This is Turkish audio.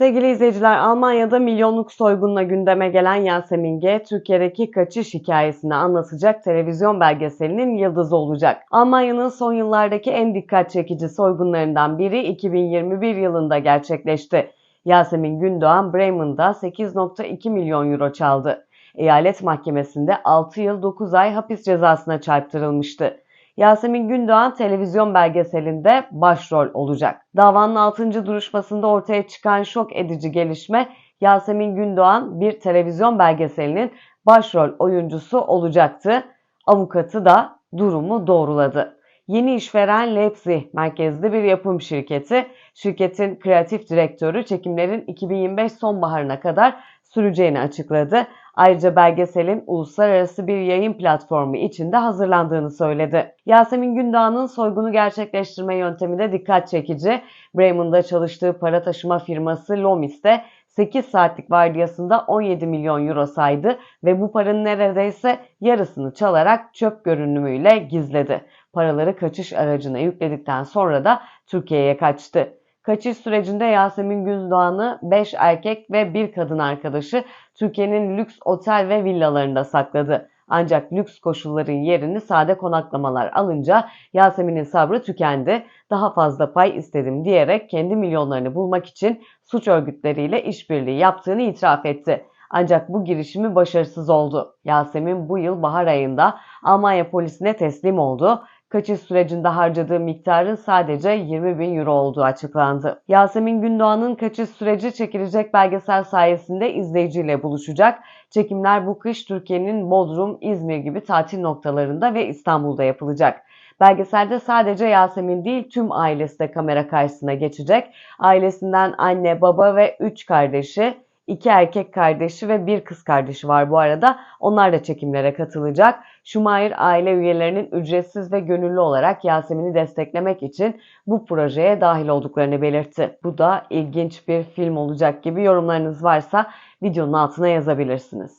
Sevgili izleyiciler, Almanya'da milyonluk soygunla gündeme gelen Yasemin G, Türkiye'deki kaçış hikayesini anlatacak televizyon belgeselinin yıldızı olacak. Almanya'nın son yıllardaki en dikkat çekici soygunlarından biri 2021 yılında gerçekleşti. Yasemin Gündoğan Bremen'da 8.2 milyon euro çaldı. Eyalet mahkemesinde 6 yıl 9 ay hapis cezasına çarptırılmıştı. Yasemin Gündoğan televizyon belgeselinde başrol olacak. Davanın 6. duruşmasında ortaya çıkan şok edici gelişme Yasemin Gündoğan bir televizyon belgeselinin başrol oyuncusu olacaktı. Avukatı da durumu doğruladı. Yeni işveren Leipzig merkezli bir yapım şirketi. Şirketin kreatif direktörü çekimlerin 2025 sonbaharına kadar süreceğini açıkladı. Ayrıca belgeselin uluslararası bir yayın platformu içinde hazırlandığını söyledi. Yasemin Gündoğan'ın soygunu gerçekleştirme yöntemi de dikkat çekici. Bremen'da çalıştığı para taşıma firması Lomis'te 8 saatlik vardiyasında 17 milyon euro saydı ve bu paranın neredeyse yarısını çalarak çöp görünümüyle gizledi. Paraları kaçış aracına yükledikten sonra da Türkiye'ye kaçtı. Kaçış sürecinde Yasemin Gündoğan'ı 5 erkek ve 1 kadın arkadaşı Türkiye'nin lüks otel ve villalarında sakladı. Ancak lüks koşulların yerini sade konaklamalar alınca Yasemin'in sabrı tükendi. Daha fazla pay istedim diyerek kendi milyonlarını bulmak için suç örgütleriyle işbirliği yaptığını itiraf etti. Ancak bu girişimi başarısız oldu. Yasemin bu yıl bahar ayında Almanya polisine teslim oldu. Kaçış sürecinde harcadığı miktarın sadece 20 bin euro olduğu açıklandı. Yasemin Gündoğan'ın kaçış süreci çekilecek belgesel sayesinde izleyiciyle buluşacak. Çekimler bu kış Türkiye'nin Bodrum, İzmir gibi tatil noktalarında ve İstanbul'da yapılacak. Belgeselde sadece Yasemin değil tüm ailesi de kamera karşısına geçecek. Ailesinden anne, baba ve 3 kardeşi İki erkek kardeşi ve bir kız kardeşi var bu arada. Onlar da çekimlere katılacak. Schumacher aile üyelerinin ücretsiz ve gönüllü olarak Yasemin'i desteklemek için bu projeye dahil olduklarını belirtti. Bu da ilginç bir film olacak gibi yorumlarınız varsa videonun altına yazabilirsiniz.